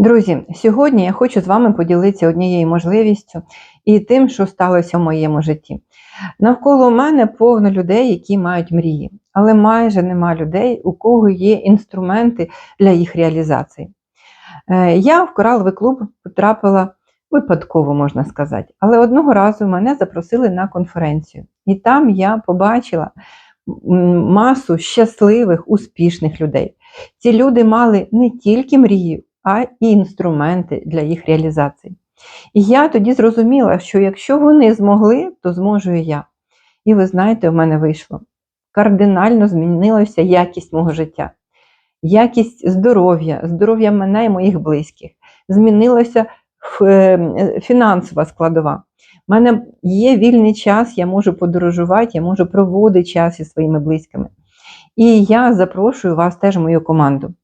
Друзі, сьогодні я хочу з вами поділитися однією можливістю і тим, що сталося в моєму житті. Навколо мене повно людей, які мають мрії, але майже нема людей, у кого є інструменти для їх реалізації. Е, Я в кораловий клуб потрапила випадково, можна сказати, але одного разу мене запросили на конференцію, і там я побачила масу щасливих, успішних людей. Ці люди мали не тільки мрію, а і інструменти для їх реалізації. І я тоді зрозуміла, що якщо вони змогли, то зможу і я. І ви знаєте, в мене вийшло. Кардинально змінилася якість мого життя, якість здоров'я, здоров'я мене і моїх близьких. Змінилася е, фінансова складова. У мене є вільний час, я можу подорожувати, я можу проводити час зі своїми близькими. І я запрошую вас теж мою команду.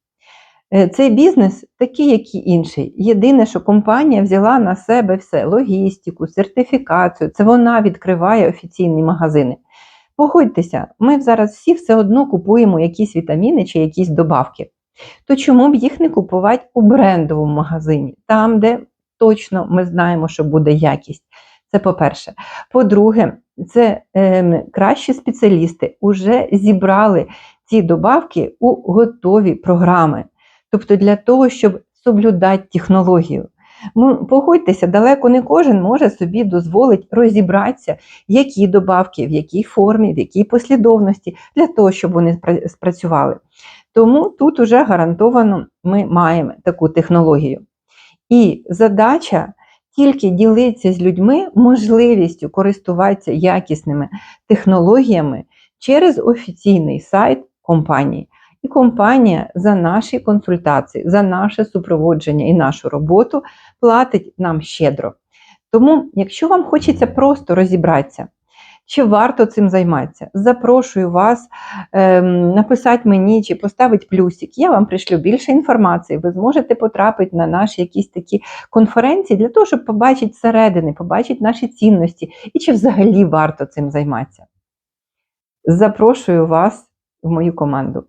Е, Цей бізнес такий, як і інший. Єдине, що компанія взяла на себе все: логістику, сертифікацію. Це вона відкриває офіційні магазини. Погодьтеся, ми зараз всі все одно купуємо якісь вітаміни чи якісь добавки. То чому б їх не купувати у брендовому магазині, там, де точно ми знаємо, що буде якість. Це по-перше. По-друге, це ем, кращі спеціалісти вже зібрали ці добавки у готові програми. Тобто для того, щоб соблюдати технологію. Ну, погодьтеся, далеко не кожен може собі дозволити розібратися, які добавки, в якій формі, в якій послідовності, для того, щоб вони спрацювали. Тому тут уже гарантовано ми маємо таку технологію. І задача тільки ділитися з людьми можливістю користуватися якісними технологіями через офіційний сайт компанії. Компанія за наші консультації, за наше супроводження і нашу роботу платить нам щедро. Тому, якщо вам хочеться просто розібратися, чи варто цим займатися, запрошую вас ем, написати мені чи поставити плюсик. Я вам пришлю більше інформації. Ви зможете потрапити на наші якісь такі конференції для того, щоб побачити зсередини, побачити наші цінності і чи взагалі варто цим займатися. Запрошую вас в мою команду.